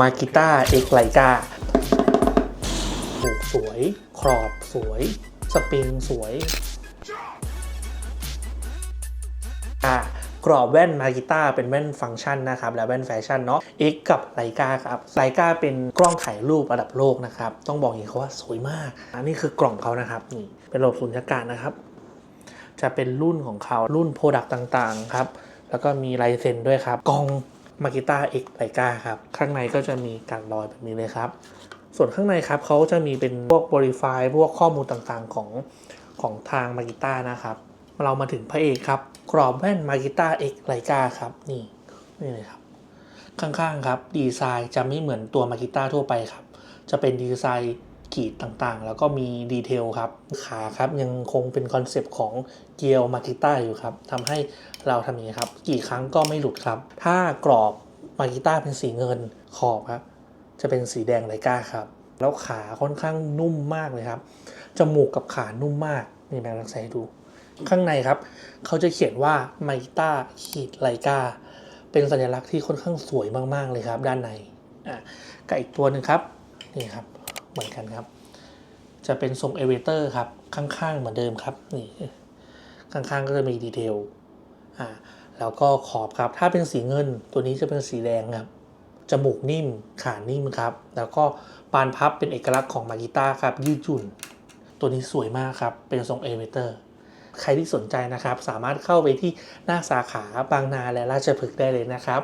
มากิต้าเอ็กไลกาถูกสวยครอบสวย สปริงสวยอะกรอบแว่นมากิต้าเป็นแว่นฟังก์ชันนะครับ และแว่นแฟชั่นเนาะ X กับไลกาครับไลกาเป็นกล้องถ่ายรูประดับโลกนะครับ ต้องบอกอย่างนี้เขาว่าสวยมาก อันนี้คือกล่องเขานะครับนี่เป็นระบบสุญญากาศนะครับ จะเป็นรุ่นของเขารุ่นโปรดักต์ต่างๆครับ แล้วก็มีลายเซ็นด้วยครับกล่อง มากิต้าเอ็กไลกาครับ ข้างในก็จะมีการรอยแบบนี้เลยครับ ส่วนข้างในครับเขาจะมีเป็นพวกบริไฟพวกข้อมูลต่างๆของของทางมากิต้านะครับ เรามาถึงพระเอกครับ กรอบแว่นมากิต้าเอ็กไลกาครับ นี่นี่เลยครับ ข้างๆครับ ดีไซน์จะไม่เหมือนตัวมากิต้าทั่วไปครับ จะเป็นดีไซน์ ขีดต่างๆ แล้วก็มีดีเทลครับ ขาครับยังคงเป็นคอนเซปต์ของเกียวมากิต้าอยู่ครับทำให้เราทำอย่างนี้ครับ กี่ครั้งก็ไม่หลุดครับ ถ้ากรอบมากิต้าเป็นสีเงินขอบครับ จะเป็นสีแดงไลกาครับ แล้วขาค่อนข้างนุ่มมากเลยครับ จมูกกับขานุ่มมาก นี่แบงค์ลักใส่ดู ข้างในครับ เขาจะเขียนว่าไมต้าขีดไลกาเป็นสัญลักษณ์ที่ค่อนข้างสวยมากๆเลยครับ ด้านใน อะกับอีกตัวหนึ่งครับ นี่ครับ เหมือนกันครับ จะเป็นทรงเอเวเตอร์ครับ ข้างๆเหมือนเดิมครับนี่ข้างๆก็จะมีดีเทลอ่าแล้วก็ขอบครับ ถ้าเป็นสีเงินตัวนี้จะเป็นสีแดงครับ จมูกนิ่ม ขานิ่มครับ แล้วก็ปานพับเป็นเอกลักษณ์ของมากิต้าครับ ยืดหยุ่น ตัวนี้สวยมากครับ เป็นทรงเอเวเตอร์ ใครที่สนใจนะครับ สามารถเข้าไปที่หน้าสาขาบางนาและราชพฤกษ์ได้เลยนะครับ